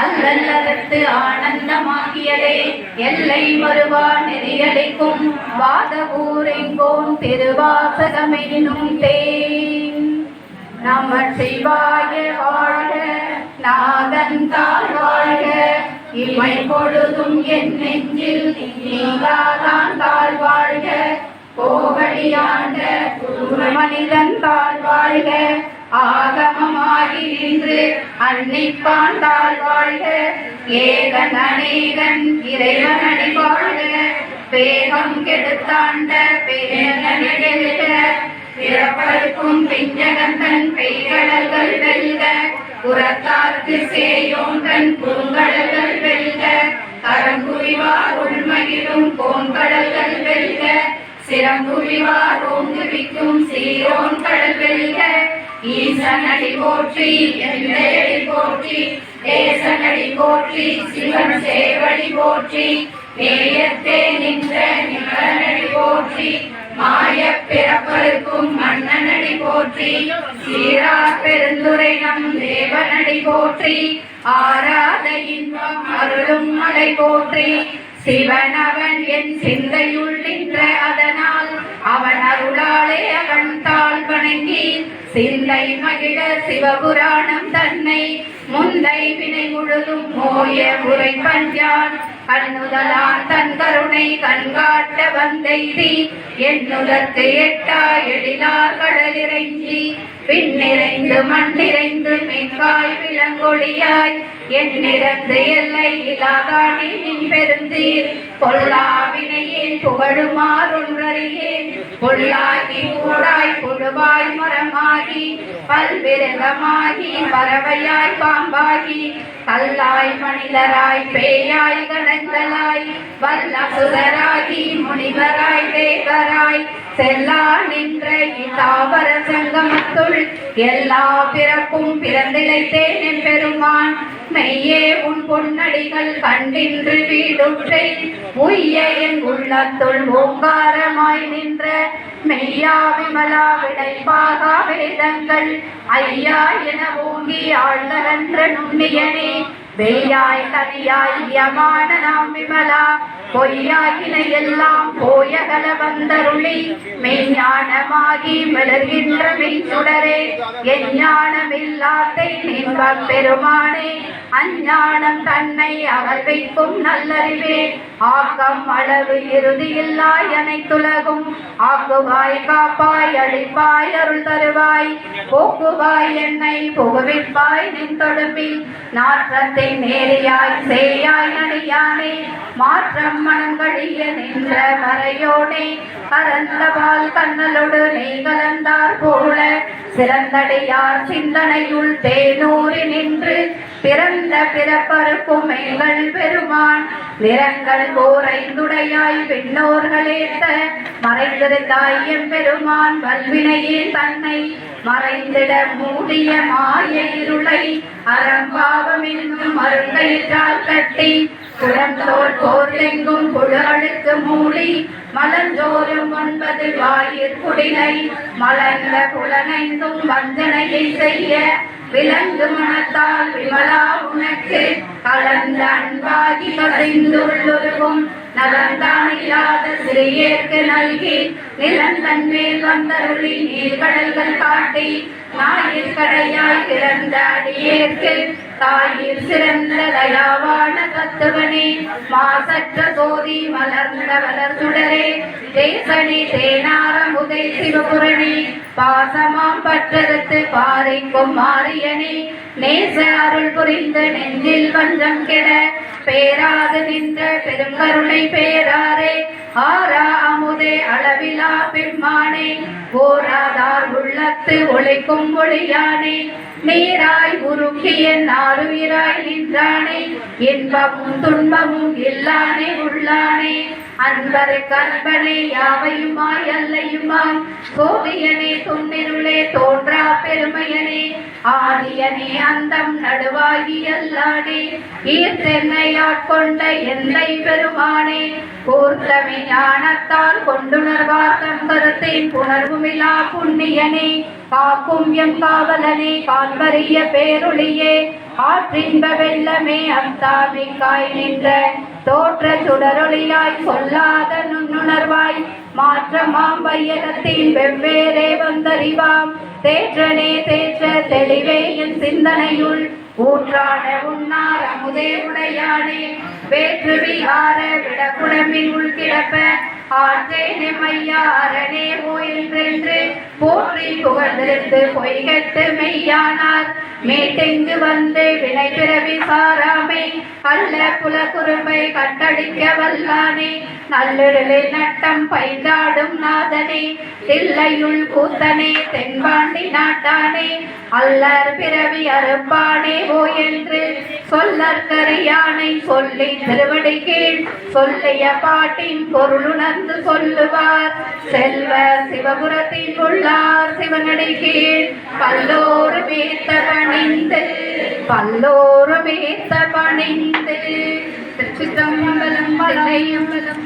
அல்லல்லறுத்து ஆனந்தமாகியதே எல்லை மறுவா நெறியளிக்கும் வாதவூரெங்கோன் திருவாசகமெனும் தேன். நம சிவாய வாழ்க நாதன் தாழ் வாழ்க இமை பொழுதும் என் நெஞ்சில் நீங்காதான் தாழ் வாழ்க. கோவடியாண்ட மனிதன் தாழ் வாழ்க ஆகமமாகி நின்று அன்னிப்பான் தாழ் வாழ்க. ஏகன் அநேகன் இறைவன் அடி வாழ்க வேகம் கெடுத்தாண்ட பேரனடி பிறப்பருக்கும் பிஞ்சகந்தன் பெய்கடல்கள் வெல்க. புறத்தார்க்கு சேயோன்றன் பூங்கடல்கள் வெல்க. கரங்குரிவார் உள்மகிழும் கோங்கடல்கள் வெல்க. சிறங்குரிவார் ஓங்குவிக்கும் சீரோன் கடல் வெல்க. ஈசனடி போற்றி எந்தையடி போற்றி தேசனடி போற்றி சிவன் சேவடி போற்றி நேயத்தே நின்ற நிமலனடி போற்றி மாய பிறப்பருக்கும் மன்னனடி போற்றி சீரா பெருந்துரை நம் தேவனடி போற்றி ஆராத இன்பம் அருளும் மலை போற்றி சிவனவன் என் சிந்தையுள் நின்ற அதனால் சிந்தை மகிழ சிவபுராணம் தன்னை முந்தை வினை முழுதும் மோய உரை பஞ்சான் கண்ணுதலான் தன் கருணை கண்காட்ட வந்தெய்தி என்னுதற்கு எட்டா எழிலார் கடலிறைஞ்சி பின்னிறைந்து மண்ணிறைந்து மென்காய் விலங்கொழியாய். எண்ணிறந்து எல்லை இலாதானே நின் பெருந்தீர். பொல்லாவினையேன் புகழுமாறொன்றறியேன் பொல்லாகி கூடாய் புழுவாய் மரமாகி. பல்விருகமாகி பறவையாய் பாம்பாகி. கல்லாய் மனிதராய் பேயாய் கணங்களாய் வல்லசுதராகி முனிவராய் தலைவராய் செல்லா நின்ற இதாவர சங்கமத்துள் எல்லா பிறப்பும் பிறந்திழைத்தேன் என் பெருமான். மெய்யே உன் பொன்னடிகள் கண்டின்று வீடுற்றை. உய்ய என் உள்ளத்துள் ஓங்காரமாய் நின்ற மெய்யா விமலா விடைப்பாகா வேதங்கள். ஐயா என ஓங்கி ஆழ்ந்தரன்ற நுண்ணியனே மெய்யாய் கனியாய் யமான நாம் விமலா. பொய்யாகின எல்லாம் போயகல வந்தருளி. மெய்ஞானமாகி மிளர்கின்ற மெய்ச்சுடரே. எஞ்ஞானமில்லாத்தை நின்பப் பெருமானே. அஞ்ஞானம் தன்னை அகழ்விக்கும் நல்லறிவே. ஆக்கம் அளவு இறுதியில்லாய் அனைத்துலகும். ஆக்குவாய் காப்பாய் அழிப்பாய் அருள் தருவாய். போக்குவாய் என்னை புகுவிப்பாய் நின் தொடுப்பில். நாற்றத்தை நேரையாய் சேயாய் நடையானே மாற்றம் மனங்கழிய நின்ற மறையோனே கரந்தவால் கண்ணலோடு நெய் கலந்தார் போல சிறந்தடையார் சிந்தனையுள் தேனூறி நின்று பிறந்த பிறப்பருக்கும் எங்கள் பெருமான் நிறங்கள் ஓரைந்துடையாய் விண்ணோர்களேத்த மறைந்திருந்தாய் எம் பெருமான் வல்வினையே தன்னை மறைந்திட மூடிய மாய இருளை அறம்பாவம் என்னும் மருந்தையிட்டால் கட்டி புறந்தோர் போர்த்தெங்கும் புழலுக்கு மூடி மலர்ந்தோறும் ஒன்பது வாயிற் குடினை மலர்ந்த புலனைந்தும் வந்தனையை செய்ய விலங்கு மனத்தால் விமலா உனக்கு கலந்த அன்பாகி கசிந்துள்ளுருவும் இல்லாத சிறியேற்கு நல்கி நிலந்தன் மேல் வந்தருளி நீர்கடல்கள் காட்டி நாயிற் கடையாய் பிறந்த அடியேற்கு தாயில் சிறந்த தயாவான தத்துவனே மாசற்ற சோதி மலர்ந்த வளர் சுடரே தேசனி தேனாரமுதை சிவபுரணி பாசமாம் பற்றறுத்து பாறைக்கும் மாரியனே. நேச அருள் புரிந்து நெஞ்சில் வஞ்சம் கெட. பேராது நின்ற பெருங்கருணை பேராரே. ஆரா அமுதே அளவிலா பெம்மானே ஓராதார் உள்ளத்து ஒளிக்கும் ஒளியானே நீராய் உருகி என் ஆறுயிராய் நின்றானே இன்பமும் துன்பமும் இல்லானே உள்ளானே. அன்பரு கற்பனை யாவையுமாய் அல்லையுமாய்? கோவியனே துண்ணிருளே தோன்றா பெருமையனே ஆதியனே அந்தம் நடுவாகி அல்லாடே ஈர்த்தென்னை ஆட்கொண்ட எந்தை பெருமானே கூர்த்தமை ஞானத்தால் கொண்டுணர்வார் தம் கருத்தின் புணர்வுமிலா புண்ணியனே காக்கும் எம் காவலனே கால்வரிய பேருளியே. ஆற்றின்ப வெள்ளமே அந்தாமிக்காய் நின்ற தோற்ற சுடரொளியாய் சொல்லாத நுண்ணுணர்வாய். மாற்ற மாம்பையகத்தின் வெவ்வேறே வந்தறிவாம். தேற்றனே தேற்ற தெளிவே என் சிந்தனையுள். ஊற்றாட உன்னார் அமுதே உடையானே. வேற்று விகார விடக்குடம்பின் உள் கிடப்ப ஆற்றேனே மையா அரணே ஓ போற்றி புகழ்ந்திருந்து பொய்கட்டு மெய்யானார். மேட்டெங்கு வந்து வினை பிறவி சாராமை அல்ல புல குறும்பை கட்டடிக்க வல்லானே. நல்லிடலில் நட்டம் பைந்தாடும் நாதனே தில்லையுள் கூத்தனே தென்பாண்டி நாட்டானே. அல்லர் பிறவி அறுப்பானே ஓ என்று சொல்லற்கரியானை சொல்லி திருவடி கீழ் சொல்லைய பாட்டின் பொருளுணர்ந்து சொல்லுவார். செல்வ சிவபுரத்தில் உள்ளார் சிவனடி கீழ். பல்லோரு மேத்த பணிந்து பல்லோரு மேத்த பணிந்து. திருச்சித்தம்பலம் மலையம்பலம்